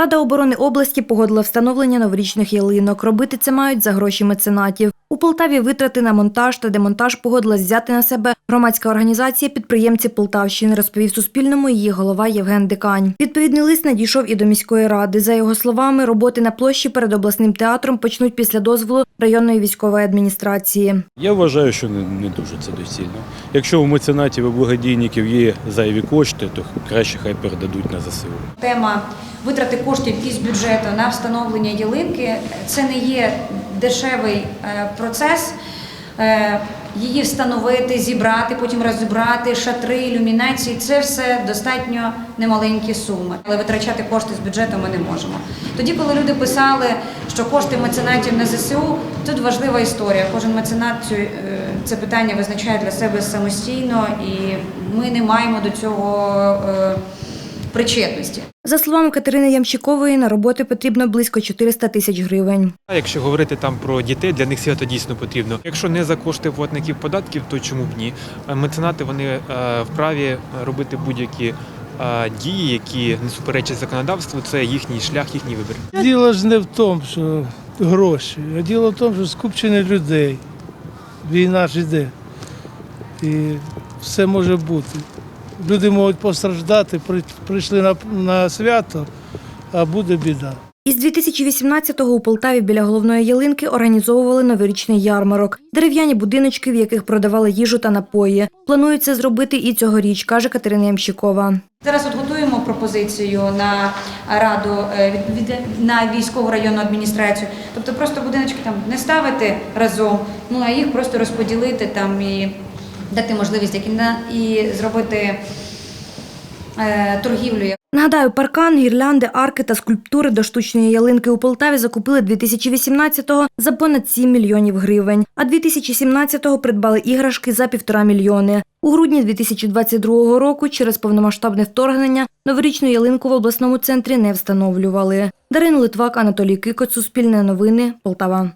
Рада оборони області погодила встановлення новорічних ялинок. Робити це мають за гроші меценатів. У Полтаві витрати на монтаж та демонтаж погодилась взяти на себе громадська організація підприємці Полтавщини, розповів Суспільному її голова Євген Дикань. Відповідний лист надійшов і до міської ради. За його словами, роботи на площі перед обласним театром почнуть після дозволу районної військової адміністрації. Я вважаю, що не, не дуже це доцільно. Якщо у меценатів і благодійників є зайві кошти, то краще хай передадуть на ЗСУ. Тема витрати коштів із бюджету на встановлення ялинки це не є дешевий е, процес. Е, Її встановити, зібрати, потім розібрати, шатри, ілюмінації це все достатньо немаленькі суми. Але витрачати кошти з бюджету ми не можемо. Тоді, коли люди писали, що кошти меценатів на ЗСУ, тут важлива історія. Кожен меценат цю, е, це питання визначає для себе самостійно, і ми не маємо до цього причетності. За словами Катерини Ямщикової, на роботи потрібно близько 400 тисяч гривень. Якщо говорити там про дітей, для них свято дійсно потрібно. Якщо не за кошти платників податків, то чому б ні? Е, Меценати вони е, вправі робити будь-які е, дії, які не суперечать законодавству. Це їхній шлях, їхній вибір. Діло ж не в тому, що гроші, а діло в тому, що скупчення людей. Війна ж йде. І все може бути. Люди можуть постраждати, при- прийшли на, на свято, а буде біда. Із 2018-го у Полтаві біля головної ялинки організовували новорічний ярмарок. Дерев'яні будиночки, в яких продавали їжу та напої. Планують це зробити і цьогоріч, каже Катерина Ямщикова. Зараз от готуємо пропозицію на раду е, на військову районну адміністрацію. Тобто просто будиночки там не ставити разом, ну а їх просто розподілити там і дати можливість як і зробити е, торгівлю. Нагадаю, паркан, гірлянди, арки та скульптури до штучної ялинки у Полтаві закупили 2018-го за понад 7 мільйонів гривень, а 2017-го придбали іграшки за півтора мільйони. У грудні 2022 року через повномасштабне вторгнення новорічну ялинку в обласному центрі не встановлювали. Дарина Литвак, Анатолій Кикоць, Суспільне новини, Полтава.